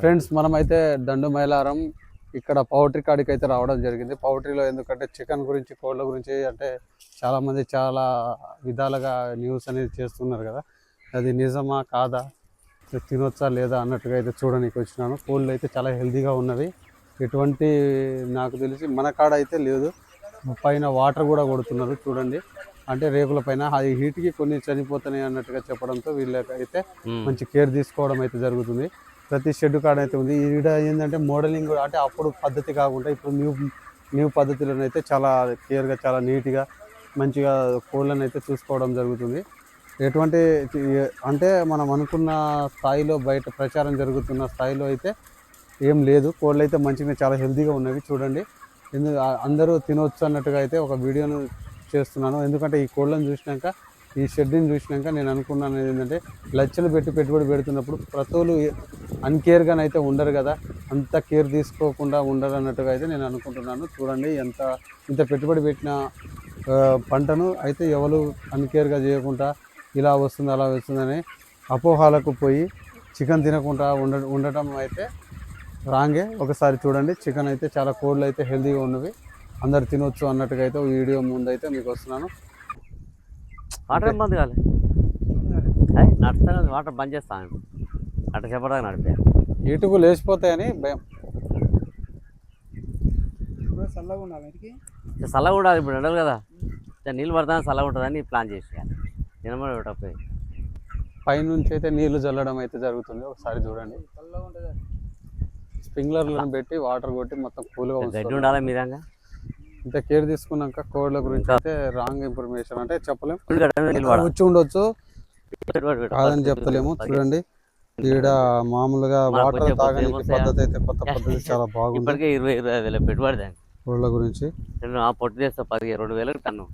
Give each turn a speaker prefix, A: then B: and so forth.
A: Friends మనమైతే దండు మైలారం ఇక్కడ poultry కాడికి అయితే రావడం జరిగింది. పౌల్ట్రీలో ఎందుకంటే చికెన్ గురించి కోళ్ళ గురించి అంటే చాలా మంది చాలా విధాలుగా న్యూస్ అనేది చేస్తున్నారు కదా. అది నిజమా కాదా? తినొచ్చా లేదా అన్నట్టుగా అయితే చూడడానికి వచ్చినాను. కోళ్ళు అయితే చాలా హెల్తీగా ఉన్నవి. ఎటువంటి నాకు తెలిసి మన కాడ అయితే లేదు. పైన వాటర్ కూడా కొడుతున్నారు చూడండి. అంటే రేకుల పైన. అది హీట్కి కొన్ని చనిపోతున్నాయి అన్నట్టుగా చెప్పడంతో వీళ్ళకైతే మంచి కేర్ తీసుకోవడం అయితే జరుగుతుంది. ప్రతి షెడ్ కాడ అయితే ఉంది. ఈడ ఏంటంటే మోడలింగ్ కూడా అంటే అప్పుడు పద్ధతి కాకుండా ఇప్పుడు న్యూ న్యూ పద్ధతిలోనైతే అయితే చాలా క్లియర్గా చాలా నీట్గా మంచిగా కోళ్ళని అయితే చూసుకోవడం జరుగుతుంది. ఎటువంటి అంటే మనం అనుకున్న స్థాయిలో బయట ప్రచారం జరుగుతున్న స్థాయిలో అయితే ఏం లేదు. కోళ్ళు అయితే మంచిగా చాలా హెల్తీగా ఉన్నవి చూడండి. ఎందు అందరూ తినొచ్చు అన్నట్టుగా అయితే ఒక వీడియోను చేస్తున్నాను. ఎందుకంటే ఈ కోళ్ళను చూసినాక ఈ షెడ్ని చూసినాక నేను అనుకున్నాను ఏంటంటే లచ్చలు పెట్టి పెట్టుబడి పెడుతున్నప్పుడు ప్రతులు అన్కేర్గా అయితే ఉండరు కదా అంత కేర్ తీసుకోకుండా ఉండరు అన్నట్టుగా అయితే నేను అనుకుంటున్నాను. చూడండి ఎంత ఇంత పెట్టుబడి పెట్టిన పంటను అయితే ఎవరు అన్కేర్గా చేయకుండా ఇలా వస్తుంది అలా వస్తుందని అపోహాలకు పోయి చికెన్ తినకుండా ఉండ ఉండటం అయితే రాంగే. ఒకసారి చూడండి చికెన్ అయితే చాలా కోళ్ళు అయితే హెల్తీగా ఉన్నవి అందరు తినొచ్చు అన్నట్టుగా అయితే వీడియో ముందు అయితే మీకు వస్తున్నాను.
B: వాటర్ ఏం బంద్ కాలే. అయ్యి నడుస్తాను వాటర్ బంద్ చేస్తాను అట్ట చెప్పడానికి నడిపా.
A: ఇటుకు లేచిపోతాయని భయం.
C: చల్లగా ఉండాలి
B: చల్లగా ఉండాలి ఇప్పుడు ఎండలు కదా. నీళ్ళు పడతాను చల్లగా ఉంటుందని ప్లాన్ చేసేయాలి తినమని పెట్టకపోయి
A: పైనుంచి అయితే నీళ్ళు చల్లడం అయితే జరుగుతుంది. ఒకసారి చూడండి.
C: చల్లగా ఉంటుంది.
A: స్ప్రింక్లర్లను పెట్టి వాటర్ కొట్టి మొత్తం కూల్గా
B: గడ్డి ఉండాలి మీరంగా?
A: ఇంత కేర్ తీసుకున్నాక కోళ్ళ గురించి అయితే రాంగ్ ఇన్ఫర్మేషన్ అంటే చెప్పలేం.
B: నీళ్ళు పడాలి
A: వచ్చి ఉండొచ్చు. కాదని చెప్పలేము చూడండి. ఈడ మామూలుగా వాటర్ తాగడానికి పద్ధతి అయితే కొత్త పద్ధతి చాలా బాగుంది.
B: ఇరవై ఇరవై వేల పెట్టుబడి
A: కోళ్ళ గురించి.
B: నేను ఆ పొట్టు చేస్తా పది రెండు వేలకు టన్ను.